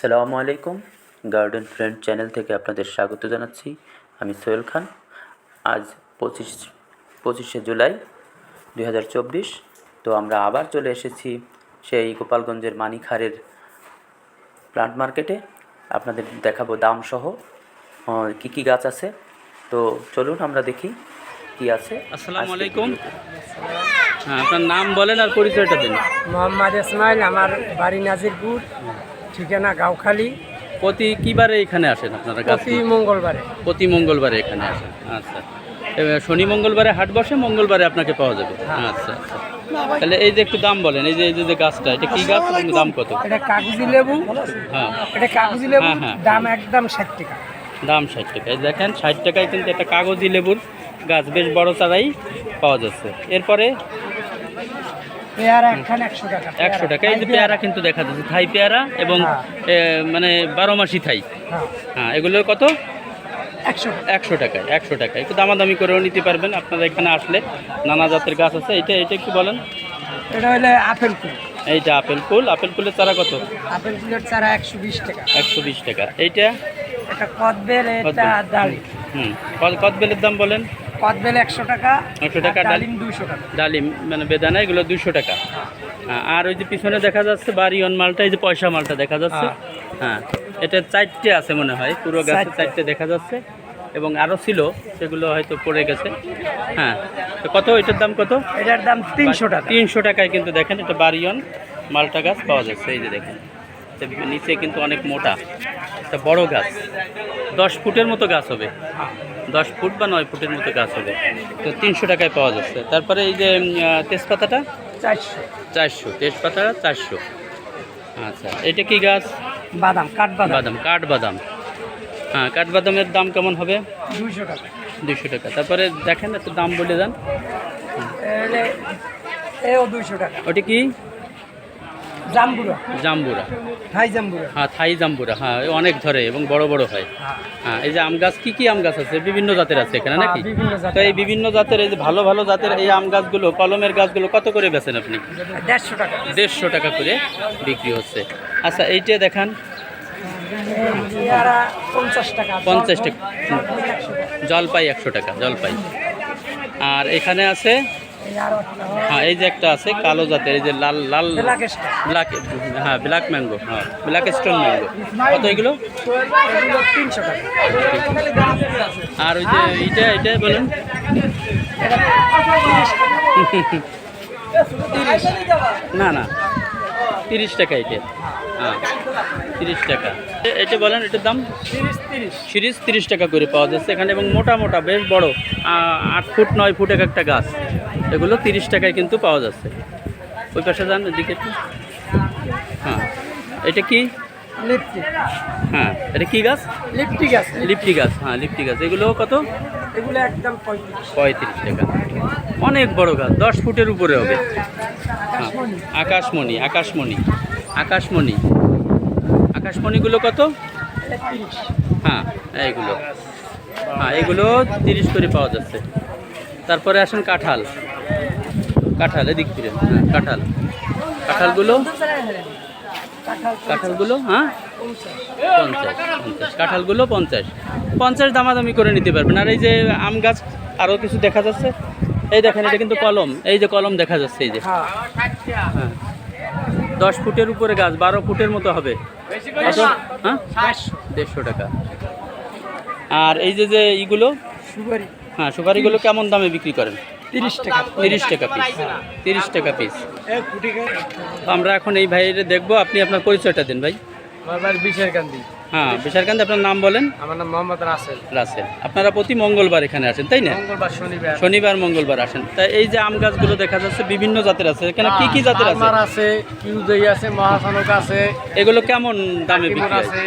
আসসালামু আলাইকুম garden friend channel থেকে আপনাদের স্বাগত জানাচ্ছি। আমি সোহেল খান। আজ পঁচিশ পঁচিশে জুলাই দুই হাজার চব্বিশ। তো আমরা আবার চলে এসেছি সেই গোপালগঞ্জের মানিখারের প্লান্ট মার্কেটে আপনাদের দেখাবো দাম সহ কী কী গাছ আছে। তো চলুন আমরা দেখি কি আছে আসসালামু আলাইকুম। হ্যাঁ আপনার নাম বলেন আর পরিচয়টা দিন। মোহাম্মদ ইসমাইল আমার বাড়ি নাজিরপুর। ঠিকানা গাউখালি প্রতি কিবারে এখানে আসেন আপনারা প্রতি মঙ্গলবারে। প্রতি মঙ্গলবারে এখানে আসেন। আচ্ছা। শনি মঙ্গলবারে হাট বসে মঙ্গলবারে আপনাকে পাওয়া যাবে। আচ্ছা আচ্ছা। তাহলে এই যে একটু দাম বলেন এই যে এই যে যে গাছটা এটা কি গাছ দাম কত? এটা কাগজি লেবু। হ্যাঁ। এটা কাগজি লেবু হ্যাঁ, হ্যাঁ। দাম একদম ষাট টাকা। দাম ষাট টাকা। এই দেখেন ষাট টাকায় কিন্তু একটা কাগজি লেবুর গাছ বেশ বড় চারাই পাওয়া যাচ্ছে। এরপরে পেয়ারা একখান একশো টাকা। একশো টাকা। এই যে পেয়ারা। কিন্তু দেখা যাচ্ছে থাই পেয়ারা এবং হ্যাঁ। মানে বারো মাসি থাই। হ্যাঁ। হ্যাঁ এগুলো কত? একশো একশো টাকায় একশো টাকায় একটু দামাদামি করেও নিতে পারবেন। আপনারা এখানে আসলে নানা জাতের গাছ আছে। এটা এটা একটু বলেন? এটা হলে আপেল ফুল। এইটা আপেল ফুল। আপেল ফুলের চারা কত? আপেল ফুলের চারা একশো বিশ টাকা। একশো বিশ টাকা। এইটা? এটা কদবেল এটা। হুম কত দাম বলেন? কদবেল একশো টাকা 100 টাকা, আর ডালিম দুইশো টাকা। ডালিম মানে বেদানা এগুলো দুশো টাকা। হ্যাঁ, আর ওই যে পিছনে দেখা যাচ্ছে বাড়িওয়ান মালটা এই যে পয়সা মালটা দেখা যাচ্ছে। হ্যাঁ। এটা চারটে আছে মনে হয় পুরো গাছে চারটে। দেখা যাচ্ছে। এবং আরও ছিল সেগুলো হয়তো পড়ে গেছে। হ্যাঁ তো কত এটার দাম কত? এটার দাম তিনশো টাকা। তিনশো টাকায় কিন্তু দেখেন এটা বারিয়ন মালটা গাছ পাওয়া যাচ্ছে এই যে দেখেন। নিচে কিন্তু অনেক মোটা একটা বড় গাছ। দশ ফুটের মতো গাছ হবে। দশ ফুট বা নয় ফুটের মতো গাছ হবে। তো তিনশো টাকায় পাওয়া যাচ্ছে। তারপরে এই যে তেজপাতাটা? চারশো। চারশো। তেজপাতা চারশো। আচ্ছা এটা কি গাছ? বাদাম কাঠবাদাম। বাদাম কাঠ বাদাম হ্যাঁ কাঠ বাদামের দাম কেমন হবে? দুইশো টাকা। দুশো টাকা। তারপরে দেখেন একটু দাম বলে দেন। দুইশো টাকা। ওটা কি? জাম্বুরা। জাম্বুরা। হাই জাম্বুরা। হ্যাঁ থাই জাম্বুরা হ্যাঁ অনেক ধরে এবং বড় বড় হয়। হ্যাঁ। হ্যাঁ এই যে আম গাছ কি কি আম গাছ আছে? বিভিন্ন জাতের আছে এখানে হ্যাঁ, নাকি? তো এই বিভিন্ন জাতের এই যে ভালো ভালো জাতের এই আম গাছগুলো কলমের গাছগুলো কত করে বেচেন আপনি? দেড়শো টাকা। দেড়শো টাকা করে বিক্রি হচ্ছে। আচ্ছা এইটা দেখান। পঞ্চাশ টাকা পঞ্চাশ টাকা। জলপাই একশো টাকা। জলপাই আর এখানে আছে হ্যাঁ। এই যে একটা আছে কালো জাতের এই যে লাল লাল ব্ল্যাক হ্যাঁ ব্ল্যাক ম্যাঙ্গো হ্যাঁ ব্ল্যাক স্টোন ম্যাঙ্গো। কত এগুলো? এগুলো তিনশো টাকা। আর ওই যে এইটা বলেন। এটা টাকা না না তিরিশ টাকা এটা। হ্যাঁ তিরিশ টাকা। এটা বলেন এটার দাম? তিরিশ তিরিশ। টাকা করে পাওয়া যাচ্ছে এখানে এবং মোটা মোটা বেশ বড় আট ফুট নয় ফুট এক একটা গাছ। এগুলো তিরিশ টাকায় কিন্তু পাওয়া যাচ্ছে। ওই পাশে যান এদিকে একটু। হ্যাঁ। এটা কি? লিপটি হ্যাঁ। এটা কি গাছ? লিপটি গাছ। লিপটি গাছ। হ্যাঁ লিপটি গাছ। এগুলো কত? এগুলো একদম পঁয়ত্রিশ। টাকা। অনেক বড় গাছ দশ ফুটের উপরে হবে। হ্যাঁ। আকাশমণি আকাশমণি। আকাশমণি। আকাশমণি আকাশমণিগুলো কত? হ্যাঁ এইগুলো। হ্যাঁ এগুলো তিরিশ করে পাওয়া যাচ্ছে। তারপরে আসেন কাঁঠাল। কাঁঠাল এদিক ফিরে কাঁঠাল। কাঁঠালগুলো? কাঁঠাল কাঁঠালগুলো হ্যাঁ? পঞ্চাশ। পঞ্চাশ কাঁঠালগুলো পঞ্চাশ। পঞ্চাশ দামাদামি করে নিতে পারবেন। আর এই যে আম গাছ আরও কিছু দেখা যাচ্ছে? এই দেখেন এটা কিন্তু কলম। এই যে কলম দেখা যাচ্ছে এই যে। হ্যাঁ। হ্যাঁ। দশ ফুটের উপরে গাছ বারো ফুটের মতো হবে? হ্যাঁ? দেড়শো টাকা। আর এই যে যে ইগুলো? সুপারি। হ্যাঁ সুপারিগুলো কেমন দামে বিক্রি করেন? তিরিশ টাকা তিরিশ টাকা পিস তিরিশ টাকা পিস আমরা এখন এই ভাইয়ের দেখব আপনি আপনার পরিচয়টা দিন ভাই। আমার বাড়ি বিশের হ্যাঁ বিশারকান্তি আপনার নাম বলেন? আমার নাম মোহাম্মদ রাসেল। রাসেল। আপনারা প্রতি মঙ্গলবার এখানে আসেন তাই না? মঙ্গলবার শনিবার। শনিবার মঙ্গলবার আসেন। তা এই যে আম গাছগুলো দেখা যাচ্ছে বিভিন্ন জাতের আছে। এখানে কি কি জাতের আছে? আমার আছে কিউদই আছে মহাসনক আছে। এগুলো কেমন দামে বিক্রি হয়? আছে।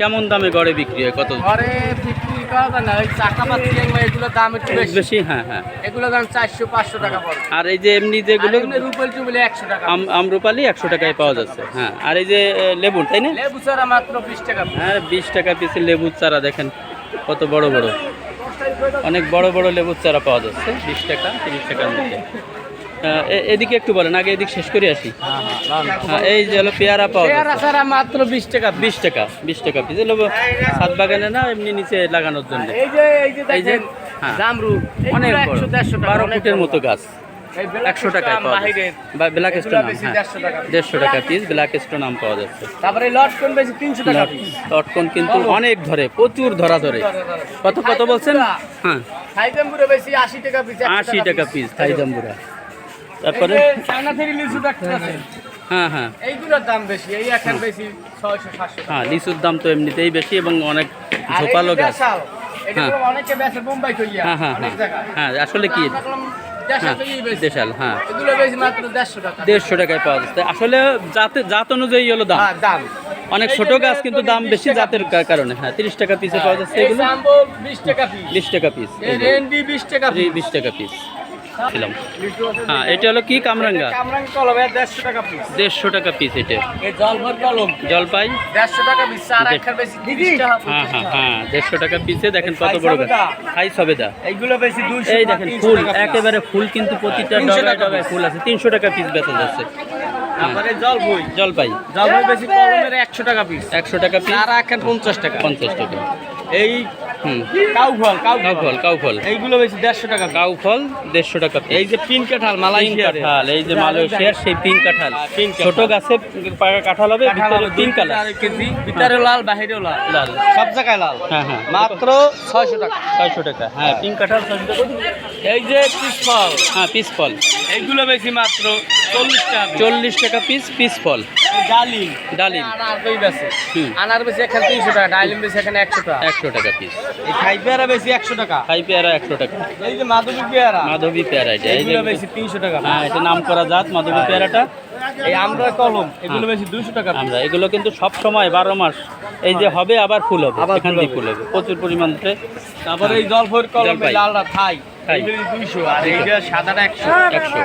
কেমন দামে গড়ে বিক্রি হয়? কত? ঘরে বিক্রি করা যায় না ওই চাকা পাতি এগুলো দাম একটু বেশি। বেশি হ্যাঁ হ্যাঁ। এগুলোর দাম চারশো পাঁচশো টাকা আর এই যে এমনি যেগুলো রুপেল একশো টাকা। আমরুপালি একশো টাকায় পাওয়া যাচ্ছে হ্যাঁ। আর এই যে লেবু তাই না? লেবু চারা মাত্র বিশ টাকা। হ্যাঁ বিশ টাকা পিসের লেবুর চারা দেখেন কত বড় বড়। অনেক বড় বড় লেবুর চারা পাওয়া যাচ্ছে বিশ টাকা তিরিশ টাকার মধ্যে। এদিকে একটু বলেন আগে এদিক শেষ করে আসি। হ্যাঁ এই যে হলো পেয়ারা পাওয়া পেয়ারা। মাত্র বিশ টাকা বিশ টাকা বিশ টাকা পিস এগুলো সাত বাগানে না এমনি নিচে লাগানোর জন্য। এই যে এই যে দেখেন হ্যাঁ। জামরু অনেক বড়। 100 150 টাকা বারো অনেক ফুটের মতো গাছ। একশো টাকায় পাওয়া বাহিরের। বা ব্ল্যাক স্টোন বেশি হ্যাঁ। 150 টাকা দেড়শো টাকা পিস ব্ল্যাক স্টোন আম পাওয়া যাচ্ছে। তারপরে লটকন বেশি তিনশো টাকা লটকন কিন্তু অনেক ধরে প্রচুর ধরা ধরে। কত কত বলছেন? হ্যাঁ। বেশি আশি টাকা পিস আশি টাকা পিস থাইজাম্বুরা। তারপরে? চায়না থেকে লিচু দেখতেছে হ্যাঁ হ্যাঁ। এইগুলোর দাম বেশি এই এখন বেশি ছয়শো সাতশো হ্যাঁ লিচুর দাম তো এমনিতেই বেশি এবং অনেক ঝোপালো গাছ। হ্যাঁ। হ্যাঁ হ্যাঁ হ্যাঁ। হ্যাঁ আসলে কি? দেশাল হ্যাঁ। হ্যাঁ। দেড়শো টাকায় পাওয়া যাচ্ছে। আসলে জাতে জাত অনুযায়ী হলো দাম। হ্যাঁ দাম। অনেক ছোট গাছ কিন্তু দাম বেশি জাতের কারণে। হ্যাঁ তিরিশ টাকা পিসে পাওয়া যাচ্ছে এগুলো। বিশ টাকা পিস বিশ টাকা পিস বিশ টাকা পিস ছিলাম। হ্যাঁ এটা হলো কি? কামরাঙ্গা? কামরাং কলম এর দেড়শো টাকা পিস দেড়শো টাকা পিস এটা। এই জলভর কলম। জলপাই? হ্যাঁ হ্যাঁ হ্যাঁ দেড়শো টাকা পিসে দেখেন কত বড় গাছ সবেদা। এই দেখেন ফুল একেবারে ফুল কিন্তু প্রতিটা ডগায় ডগায় ফুল আছে। তিনশো টাকা পিস বেচা যাচ্ছে। তারপরে জল বই জলপাই বেশি কলমের একশো টাকা পিস একশো টাকা পিস আর একখান পঞ্চাশ টাকা। পঞ্চাশ টাকা। এই হুম। কাউ ফল কাউ কাউ ফল কাউ ফল এইগুলো বেশি দেড়শো টাকা কাউ ফল দেড়শো টাকা এই যে পিন কাঁঠাল মালয়েশিয়ার কাঁঠাল এই যে মালয়েশিয়ার সেই পিঙ্ক কাঁঠাল। ছোট গাছে পাকা কাঁঠাল হবে ভিতরে পিঙ্ক কালার কেজি ভিতরে লাল বাহিরেও লাল। লাল। সব জায়গায় লাল। হ্যাঁ হ্যাঁ। মাত্র ছয়শো টাকা। ছয়শো টাকা হ্যাঁ। পিঙ্ক কাঁঠাল ছয়শো টাকা। এই যে পিস ফল হ্যাঁ পিস ফল এইগুলো বেশি মাত্র চল্লিশ টাকা চল্লিশ টাকা পিস পিস ফল ডালিম। ডালিম। আনার বেশি। আনার বেশি এখানে তিনশো টাকা ডালিম বেশি এখানে একশো টাকা। একশো টাকা পিস। এই খাই পেয়ারা বেশি একশো টাকা। খাই পেয়ারা একশো টাকা। এই যে মাধবী পেয়ারা। মাধবী পেয়ারা এটা এই যে বেশি তিনশো টাকা। হ্যাঁ এটা নাম করা জাত মাধবী পেয়ারাটা। এই আমরা কলম এগুলো হ্যাঁ। বেশি দুইশো টাকা আমরা এগুলো কিন্তু সব সময় মাস এই যে হবে আবার ফুল হবে এখান ফুল হবে। ফুল হবে প্রচুর পরিমাণ তারপরে এই জলফর কলম জলপাই। এই লালটা থাই। এইগুলো দুইশো আর এইটা সাদাটা একশো। একশো।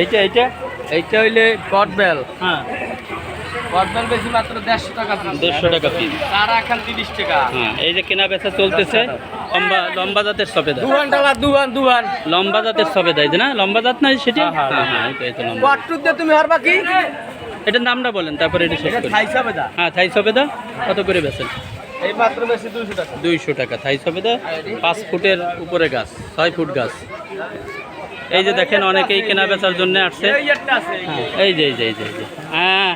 এইটা এইটা? এইটা হইলে কটবেল হ্যাঁ। কটবেল বেশি মাত্র দেড়শো টাকা। দেড়শো টাকা পিস তারা এখন তিরিশ টাকা। হ্যাঁ এই যে কেনা বেচা চলতেছে লম্বা লম্বা জাতের সবেদা। দুবান টাকা দুবান দুবান লম্বা জাতের সবেদা এই যে না লম্বা জাত সেটা? হ্যাঁ, হ্যাঁ হ্যাঁ, এটা এটা লম্বা। দিয়ে তুমি হারবা কি? এটার নামটা বলেন তারপরে এটা শেষ থাই সাবেদা। হ্যাঁ থাই সবেদা কত করে বেচেন? এই মাত্র বেশি দুইশো টাকা। দুইশো টাকা থাই সবেদা পাঁচ ফুটের উপরে গাছ ছয় ফুট গাছ। এই যে দেখেন অনেকেই কেনা বেচার জন্য আসছে। হ্যাঁ, এই যে এই যে এই যে। হ্যাঁ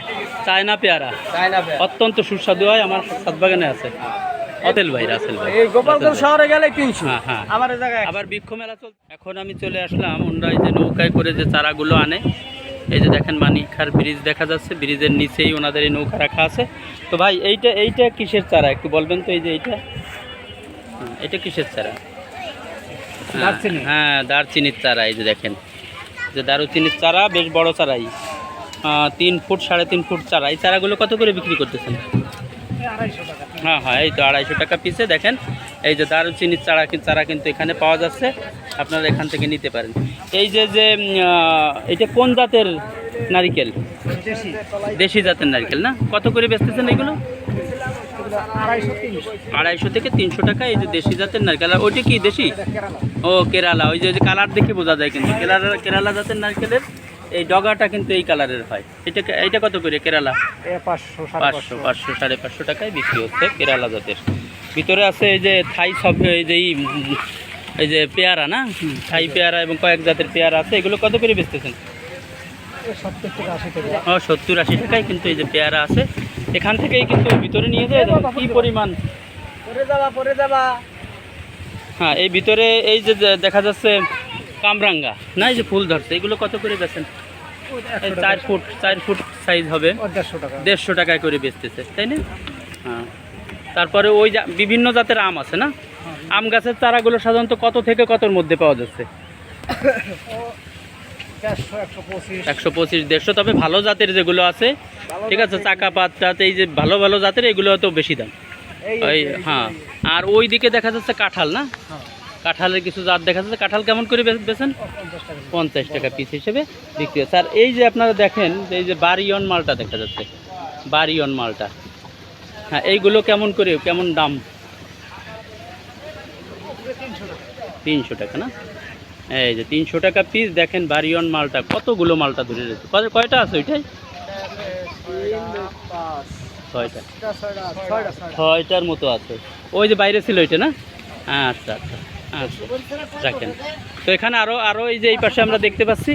চায়না পেয়ারা। অত্যন্ত সুস্বাদু হয় আমার সাত বাগানে আছে। অতেল ভাই রাসেল ভাই। এই গোপালগঞ্জ শহরে গেলে তিনশো। হ্যাঁ হ্যাঁ। আমার জায়গায় আবার বৃক্ষ মেলা চল এখন আমি চলে আসলাম ওনারা এই যে নৌকায় করে যে চারাগুলো আনে। এই যে দেখেন মানিকখার ব্রিজ দেখা যাচ্ছে ব্রিজের নিচেই ওনাদের এই নৌকা রাখা আছে। তো ভাই এইটা এইটা কিসের চারা? একটু বলবেন তো এই যে এইটা? হুম, এটা কিসের চারা? হ্যাঁ, দারচিনি। হ্যাঁ দারচিনির চারা এই যে দেখেন। যে দারুচিনির চারা বেশ বড় চারাই। তিন ফুট, সাড়ে তিন ফুট চারা। এই চারাগুলো কত করে বিক্রি করতেছেন? হ্যাঁ হ্যাঁ এই তো আড়াইশো টাকা পিসে দেখেন, এই যে দারুচিনির চারা চারা কিন্তু এখানে পাওয়া যাচ্ছে। আপনারা এখান থেকে নিতে পারেন। এই যে যে এটা কোন জাতের নারিকেল? দেশি জাতের নারকেল না? কত করে বেচতেছেন এগুলো? আড়াইশো থেকে তিনশো টাকা, এই যে দেশি জাতের নারকেল। আর ওইটা কি দেশি? ও, কেরালা। ওই যে কালার দেখে বোঝা যায় কিন্তু। কেরালা কেরালা জাতের নারকেলের এই ডগাটা কিন্তু এই কালারের হয়। এটা এইটা কত করে কেরালা? পাঁচশো পাঁচশো পাঁচশো। সাড়ে পাঁচশো টাকায় বিক্রি হচ্ছে কেরালা জাতের। ভিতরে আছে এই যে থাই সব এই যে এই যে পেয়ারা না? থাই পেয়ারা এবং কয়েক জাতের পেয়ারা আছে। এগুলো কত করে বেচতেছেন? সত্তর আশি ও সত্তর আশি টাকায় কিন্তু এই যে পেয়ারা আছে। এখান থেকেই কিন্তু ভিতরে নিয়ে যায়। কী পরিমাণ? পরে যাবা পরে যাবা। হ্যাঁ এই ভিতরে এই যে দেখা যাচ্ছে কামরাঙ্গা। না এই যে ফুল ধরছে। এগুলো কত করে এই চার ফুট চার ফুট সাইজ হবে। দেড়শো টাকা। টাকায় করে বেচতেছে তাই না? হ্যাঁ। তারপরে ওই বিভিন্ন জাতের আম আছে না? আম গাছের চারাগুলো সাধারণত কত থেকে কতর মধ্যে পাওয়া যাচ্ছে? একশো পঁচিশ। দেড়শো তবে ভালো জাতের যেগুলো আছে ঠিক আছে চাকা পাতটা এই যে ভালো ভালো জাতের এগুলো তো বেশি দাম। ওই হ্যাঁ। আর ওই দিকে দেখা যাচ্ছে কাঁঠাল না? কাঁঠালের কিছু জাত দেখা যাচ্ছে। কাঁঠাল কেমন করে বে- বেচেন? পঞ্চাশ টাকা পিস হিসেবে বিক্রি হচ্ছে আর এই যে আপনারা দেখেন এই যে বারিয়ন মালটা দেখা যাচ্ছে। বারিয়ন মালটা। হ্যাঁ এইগুলো কেমন করে কেমন দাম? তিনশো টাকা না? এই যে তিনশো টাকা পিস দেখেন বারিয়ন মালটা কতগুলো মালটা ধরে রয়েছে। কয়- কয়টা আছে ওইটাই? ছয়টা। ছয়টার মতো আছে। ওই যে বাইরে ছিল ওইটা না? আচ্ছা আচ্ছা। রাখেন। তো এখানে আরও আরও এই যে এই পাশে আমরা দেখতে পাচ্ছি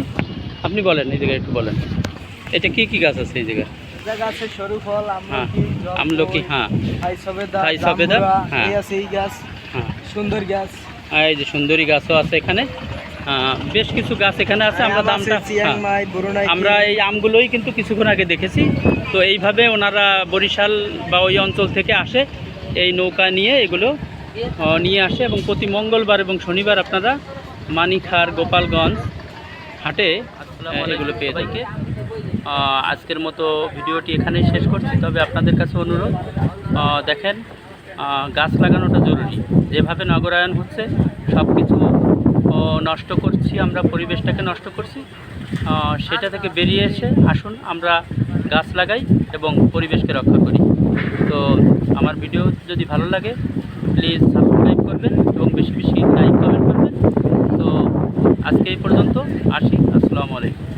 আপনি বলেন এই জায়গায় একটু বলেন। এটা কি কি গাছ আছে এই জায়গায়? হ্যাঁ আমলকি হ্যাঁ। হ্যাঁ। হ্যাঁ। সুন্দর গাছ। এই যে সুন্দরী গাছও আছে এখানে। বেশ কিছু গাছ এখানে আছে আমরা দামটা। আমরা এই আমগুলোই কিন্তু কিছুক্ষণ আগে দেখেছি। তো এইভাবে ওনারা বরিশাল বা ওই অঞ্চল থেকে আসে এই নৌকা নিয়ে এগুলো নিয়ে আসে এবং প্রতি মঙ্গলবার এবং শনিবার আপনারা মানিখার গোপালগঞ্জ হাটে এগুলো পেয়ে থাকে আজকের মতো ভিডিওটি এখানেই শেষ করছি। তবে আপনাদের কাছে অনুরোধ দেখেন গাছ লাগানোটা জরুরি। যেভাবে নগরায়ন হচ্ছে সব কিছু নষ্ট করছি আমরা পরিবেশটাকে নষ্ট করছি। সেটা থেকে বেরিয়ে এসে আসুন আমরা গাছ লাগাই এবং পরিবেশকে রক্ষা করি। তো আমার ভিডিও যদি ভালো লাগে প্লিজ সাবস্ক্রাইব করবেন এবং বেশি বেশি লাইক কমেন্ট করবেন। তো আজকে এই পর্যন্ত, আসি। আসসালামু আলাইকুম।